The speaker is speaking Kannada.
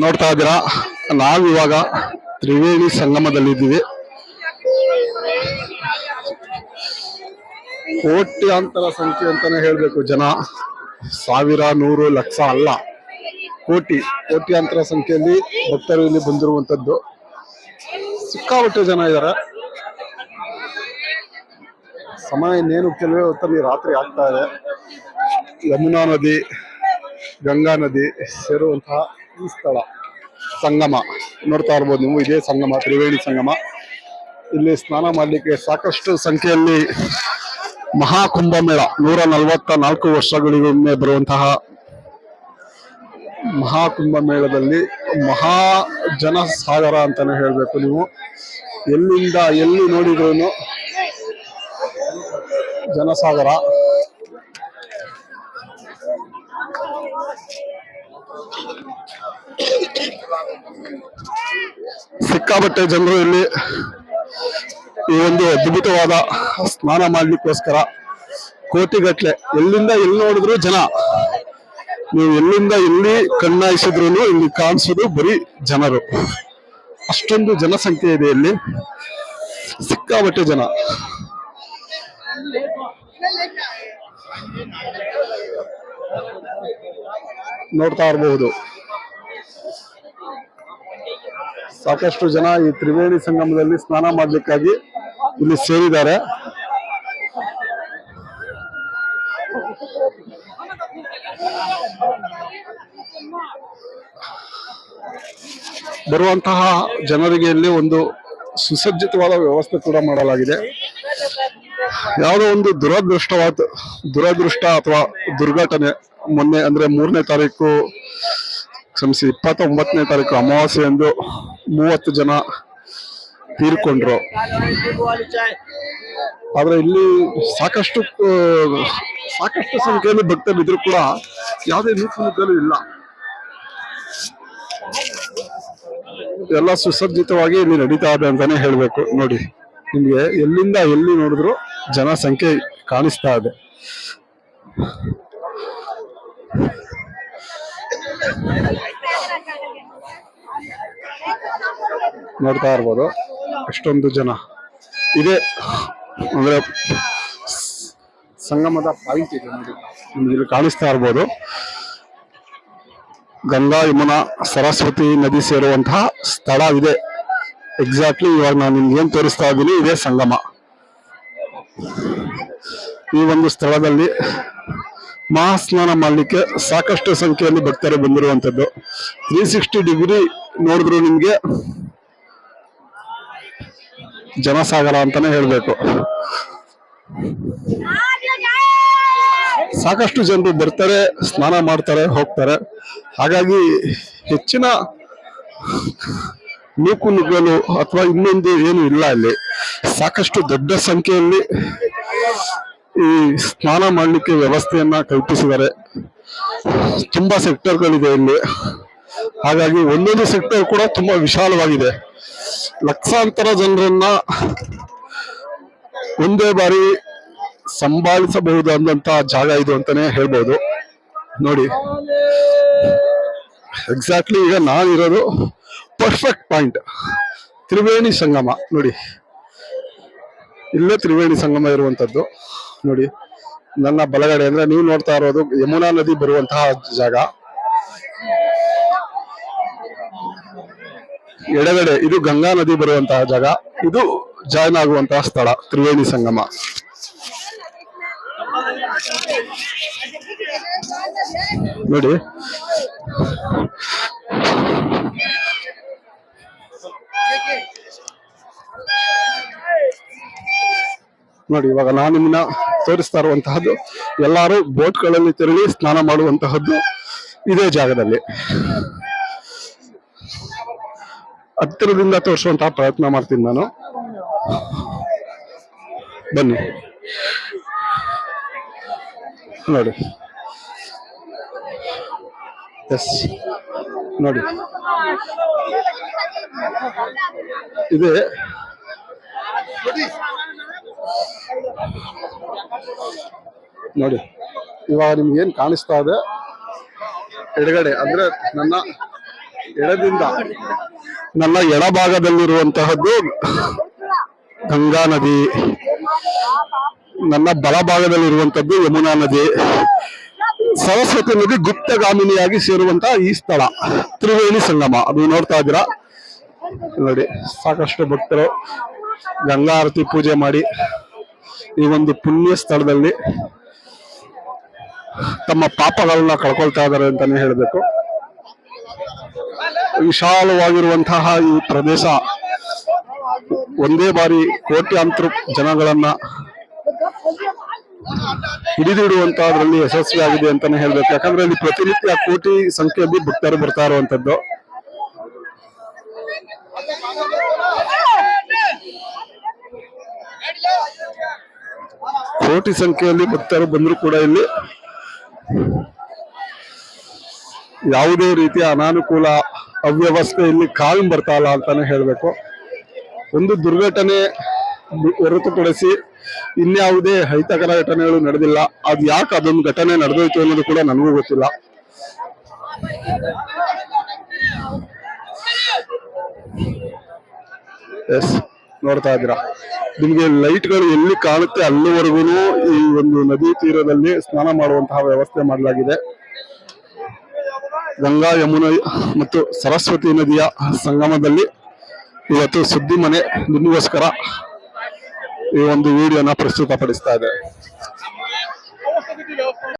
ನೋಡ್ತಾ ಇದ್ದೀರಾ? ನಾವಿವಾಗ ತ್ರಿವೇಣಿ ಸಂಗಮದಲ್ಲಿದ್ದೀವಿ. ಕೋಟ್ಯಾಂತರ ಸಂಖ್ಯೆ ಅಂತಾನೆ ಹೇಳ್ಬೇಕು ಜನ. ಸಾವಿರ, ನೂರು, ಲಕ್ಷ ಅಲ್ಲ. ಕೋಟಿ, ಕೋಟ್ಯಾಂತರ ಸಂಖ್ಯೆಯಲ್ಲಿ ಭಕ್ತರು ಇಲ್ಲಿ ಬಂದಿರುವಂತದ್ದು ಸಿಕ್ಕಾಪಟ್ಟೆ ಜನ ಇದ್ದಾರೆ. ಸಮಯ ಇನ್ನೇನು ಕೆಲವೇ ಹೊತ್ತಲ್ಲಿ ರಾತ್ರಿ ಆಗ್ತಾ ಇದೆ. ಯಮುನಾ ನದಿ, ಗಂಗಾ ನದಿ ಸೇರುವಂತಹ ಈ ಸ್ಥಳ, ಸಂಗಮ. ನೋಡ್ತಾ ಇರ್ಬೋದು ನೀವು, ಇದೇ ಸಂಗಮ, ತ್ರಿವೇಣಿ ಸಂಗಮ. ಇಲ್ಲಿ ಸ್ನಾನ ಮಾಡಲಿಕ್ಕೆ ಸಾಕಷ್ಟು ಸಂಖ್ಯೆಯಲ್ಲಿ ಮಹಾಕುಂಭಮೇಳ ನೂರ ನಲವತ್ತ ನಾಲ್ಕು ವರ್ಷಗಳಿಗೊಮ್ಮೆ ಬರುವಂತಹ ಮಹಾಕುಂಭಮೇಳದಲ್ಲಿ ಮಹಾ ಜನಸಾಗರ ಅಂತಾನೆ ಹೇಳಬೇಕು ನೀವು. ಎಲ್ಲಿಂದ ಎಲ್ಲಿ ನೋಡಿದ್ರು ಜನಸಾಗರ. ಸಿಕ್ಕಾಪಟ್ಟೆ ಜನರು ಇಲ್ಲಿ ಈ ಒಂದು ಅದ್ಭುತವಾದ ಸ್ನಾನ ಮಾಡಲಿಕ್ಕೋಸ್ಕರ ಕೋಟಿಗಟ್ಟಲೆ ಎಲ್ಲಿಂದ ಎಲ್ಲಿ ನೋಡಿದ್ರು ಜನ. ನೀವು ಎಲ್ಲಿಂದ ಎಲ್ಲಿ ಕಣ್ಣಾಯಿಸಿದ್ರು ಇಲ್ಲಿ ಕಾಣಿಸೋದು ಬರೀ ಜನರು. ಅಷ್ಟೊಂದು ಜನಸಂಖ್ಯೆ ಇದೆ ಇಲ್ಲಿ. ಸಿಕ್ಕಾಪಟ್ಟೆ ಜನ. ನೋಡ್ತಾ ಇರಬಹುದು. ಸಾಕಷ್ಟು ಜನ ಈ ತ್ರಿವೇಣಿ ಸಂಗಮದಲ್ಲಿ ಸ್ನಾನ ಮಾಡಲಿಕ್ಕಾಗಿ ಇಲ್ಲಿ ಸೇರಿದ್ದಾರೆ. ಬರುವಂತಹ ಜನರಿಗೆ ಇಲ್ಲಿ ಒಂದು ಸುಸಜ್ಜಿತವಾದ ವ್ಯವಸ್ಥೆ ಕೂಡ ಮಾಡಲಾಗಿದೆ. ಯಾವುದೋ ಒಂದು ದುರದೃಷ್ಟವಾದ, ದುರದೃಷ್ಟ ಅಥವಾ ದುರ್ಘಟನೆ ಮೊನ್ನೆ ಅಂದ್ರೆ ಮೂರನೇ ತಾರೀಕು, ಕ್ಷಮಿಸಿ ಇಪ್ಪತ್ತೊಂಬತ್ತನೇ ತಾರೀಕು ಅಮಾವಾಸ್ಯೆ ಎಂದು ಮೂವತ್ತು ಜನ ತೀರ್ಕೊಂಡ್ರು. ಆದ್ರೆ ಇಲ್ಲಿ ಸಾಕಷ್ಟು ಸಾಕಷ್ಟು ಸಂಖ್ಯೆಯಲ್ಲಿ ಭಕ್ತರು ಇದ್ರು ಕೂಡ ಯಾವುದೇ ನೂಕುನುಗ್ಗಲು ಇಲ್ಲ. ಎಲ್ಲ ಸುಸಜ್ಜಿತವಾಗಿ ಇಲ್ಲಿ ನಡೀತಾ ಇದೆ ಅಂತಾನೆ ಹೇಳ್ಬೇಕು. ನೋಡಿ, ನಿಮ್ಗೆ ಎಲ್ಲಿಂದ ಎಲ್ಲಿ ನೋಡಿದ್ರು ಜನಸಂಖ್ಯೆ ಕಾಣಿಸ್ತಾ ಇದೆ. ನೋಡ್ತಾ ಇರ್ಬೋದು, ಎಷ್ಟೊಂದು ಜನ. ಇದೆ, ಅಂದ್ರೆ ಸಂಗಮದ ಪಾಯಿಂಟ್ ಇದೆ ನಿಮ್ಗೆ ಇಲ್ಲಿ ಕಾಣಿಸ್ತಾ ಇರ್ಬೋದು. ಗಂಗಾ ಯಮುನಾ ಸರಸ್ವತಿ ನದಿ ಸೇರುವಂತಹ ಸ್ಥಳ ಇದೆ ಎಕ್ಸಾಕ್ಟ್ಲಿ ಇವಾಗ ನಾನು ನಿಮ್ಗೆ ಏನ್ ತೋರಿಸ್ತಾ ಇದ್ದೀನಿ, ಇದೇ ಸಂಗಮ. ಈ ಒಂದು ಸ್ಥಳದಲ್ಲಿ ಮಹಾಸ್ನಾನ ಮಾಡಲಿಕ್ಕೆ ಸಾಕಷ್ಟು ಸಂಖ್ಯೆಯಲ್ಲಿ ಭಕ್ತರು ಬಂದಿರುವಂಥದ್ದು ತ್ರೀ ಸಿಕ್ಸ್ಟಿ ಡಿಗ್ರಿ ನೋಡಿದ್ರು ನಿಮಗೆ ಜನಸಾಗರ ಅಂತಾನೆ ಹೇಳ್ಬೇಕು. ಸಾಕಷ್ಟು ಜನರು ಬರ್ತಾರೆ, ಸ್ನಾನ ಮಾಡ್ತಾರೆ, ಹೋಗ್ತಾರೆ. ಹಾಗಾಗಿ ಹೆಚ್ಚಿನ ನೂಕು ನುಗ್ಗಲು ಅಥವಾ ಇನ್ನೊಂದು ಏನು ಇಲ್ಲ ಅಲ್ಲಿ. ಸಾಕಷ್ಟು ದೊಡ್ಡ ಸಂಖ್ಯೆಯಲ್ಲಿ ಈ ಸ್ನಾನ ಮಾಡಲಿಕ್ಕೆ ವ್ಯವಸ್ಥೆಯನ್ನ ಕಲ್ಪಿಸಿದ್ದಾರೆ. ತುಂಬಾ ಸೆಕ್ಟರ್ಗಳಿದೆ ಇಲ್ಲಿ. ಹಾಗಾಗಿ ಒಂದೊಂದು ಸೆಕ್ಟರ್ ಕೂಡ ತುಂಬಾ ವಿಶಾಲವಾಗಿದೆ. ಲಕ್ಷಾಂತರ ಜನರನ್ನ ಒಂದೇ ಬಾರಿ ಸಂಭಾಳಿಸಬಹುದಾದಂತ ಜಾಗ ಇದು ಅಂತಾನೆ ಹೇಳ್ಬೋದು. ನೋಡಿ. ಎಕ್ಸಾಕ್ಟ್ಲಿ ಈಗ ನಾನಿರೋದು ಪರ್ಫೆಕ್ಟ್ ಪಾಯಿಂಟ್ ತ್ರಿವೇಣಿ ಸಂಗಮ. ನೋಡಿ. ಇಲ್ಲೇ ತ್ರಿವೇಣಿ ಸಂಗಮ ಇರುವಂತದ್ದು. ನೋಡಿ. ನನ್ನ ಬಲಗಡೆ ಅಂದ್ರೆ ನೀವು ನೋಡ್ತಾ ಇರೋದು ಯಮುನಾ ನದಿ ಬರುವಂತಹ ಜಾಗ. ಎಡಗಡೆ ಇದು ಗಂಗಾ ನದಿ ಬರುವಂತಹ ಜಾಗ. ಇದು ಜಾಯ್ನ್ ಆಗುವಂತಹ ಸ್ಥಳ, ತ್ರಿವೇಣಿ ಸಂಗಮ. ನೋಡಿ. ನೋಡಿ, ಇವಾಗ ನಾನು ನಿಮ್ಮನ್ನ ತೋರಿಸ್ತಾ ಇರುವಂತಹದ್ದು, ಎಲ್ಲಾರು ಬೋಟ್ಗಳಲ್ಲಿ ತೆರಳಿ ಸ್ನಾನ ಮಾಡುವಂತಹದ್ದು ಇದೇ ಜಾಗದಲ್ಲಿ. ಹತ್ತಿರದಿಂದ ತೋರಿಸುವಂತಹ ಪ್ರಯತ್ನ ಮಾಡ್ತೀನಿ ನಾನು. ಬನ್ನಿ. ನೋಡಿ. ಎಸ್ ನೋಡಿ. ಇದೆ. ನೋಡಿ. ಇವಾಗ ನಿಮ್ಗೆ ಏನು ಕಾಣಿಸ್ತಾ ಇದೆ? ಎಡಗಡೆ, ಅಂದ್ರೆ ನನ್ನ ಎಡದಿಂದ, ನನ್ನ ಎಡಭಾಗದಲ್ಲಿರುವಂತಹದ್ದು ಗಂಗಾ ನದಿ. ನನ್ನ ಬಲಭಾಗದಲ್ಲಿರುವಂತದ್ದು ಯಮುನಾ ನದಿ. ಸರಸ್ವತಿ ನದಿ ಗುಪ್ತಗಾಮಿನಿಯಾಗಿ ಸೇರುವಂತ ಈ ಸ್ಥಳ. ತ್ರಿವೇಣಿ ಸಂಗಮ. ಅದು ನೋಡ್ತಾ ಇದ್ದೀರಾ? ನೋಡಿ, ಸಾಕಷ್ಟು ಭಕ್ತರು ಗಂಗಾ ಆರತಿ ಪೂಜೆ ಮಾಡಿ ಈ ಒಂದು ಪುಣ್ಯ ಸ್ಥಳದಲ್ಲಿ ತಮ್ಮ ಪಾಪಗಳನ್ನ ಕಳ್ಕೊಳ್ತಾ ಇದ್ದಾರೆ ಅಂತಾನೆ ಹೇಳಬೇಕು. ವಿಶಾಲವಾಗಿರುವಂತಹ ಈ ಪ್ರದೇಶ ಒಂದೇ ಬಾರಿ ಕೋಟ್ಯಾಂತರ ಜನಗಳನ್ನ ಹಿಡಿದಿಡುವಂತಹದ್ರಲ್ಲಿ ಯಶಸ್ವಿಯಾಗಿದೆ ಅಂತಾನೆ ಹೇಳ್ಬೇಕು. ಯಾಕಂದ್ರೆ ಇಲ್ಲಿ ಪ್ರತಿನಿತ್ಯ ಕೋಟಿ ಸಂಖ್ಯೆಯಲ್ಲಿ ಭಕ್ತರು ಬರ್ತಾ ಇರುವಂತದ್ದು. ಕೋಟಿ ಸಂಖ್ಯೆಯಲ್ಲಿ ಭಕ್ತರು ಬಂದರೂ ಕೂಡ ಇಲ್ಲಿ ಯಾವುದೇ ರೀತಿಯ ಅನಾನುಕೂಲ ಅವ್ಯವಸ್ಥೆ ಇಲ್ಲಿ ಕಾಲು ಬರ್ತಾ ಇಲ್ಲ ಅಂತಾನೆ ಹೇಳ್ಬೇಕು. ಒಂದು ದುರ್ಘಟನೆ ಹೊರತುಪಡಿಸಿ ಇನ್ಯಾವುದೇ ಅಹಿತಕರ ಘಟನೆಗಳು ನಡೆದಿಲ್ಲ. ಅದು ಯಾಕೆ ಅದೊಂದು ಘಟನೆ ನಡೆದೋಯ್ತು ಅನ್ನೋದು ಕೂಡ ನನಗೂ ಗೊತ್ತಿಲ್ಲ. ಎಸ್ ನೋಡ್ತಾ ಇದ್ದೀರಾ? ನಿಮಗೆ ಲೈಟ್ಗಳು ಎಲ್ಲಿ ಕಾಣುತ್ತೆ ಅಲ್ಲಿವರೆಗೂ ಈ ಒಂದು ನದಿ ತೀರದಲ್ಲಿ ಸ್ನಾನ ಮಾಡುವಂತಹ ವ್ಯವಸ್ಥೆ ಮಾಡಲಾಗಿದೆ. ಗಂಗಾ ಯಮುನಾ ಮತ್ತು ಸರಸ್ವತಿ ನದಿಯ ಸಂಗಮದಲ್ಲಿ ಇವತ್ತು ಸುದ್ದಿ ಮನೆ ನಿಮಗೋಸ್ಕರ ಈ ಒಂದು ವಿಡಿಯೋನ ಪ್ರಸ್ತುತಪಡಿಸ್ತಾ ಇದೆ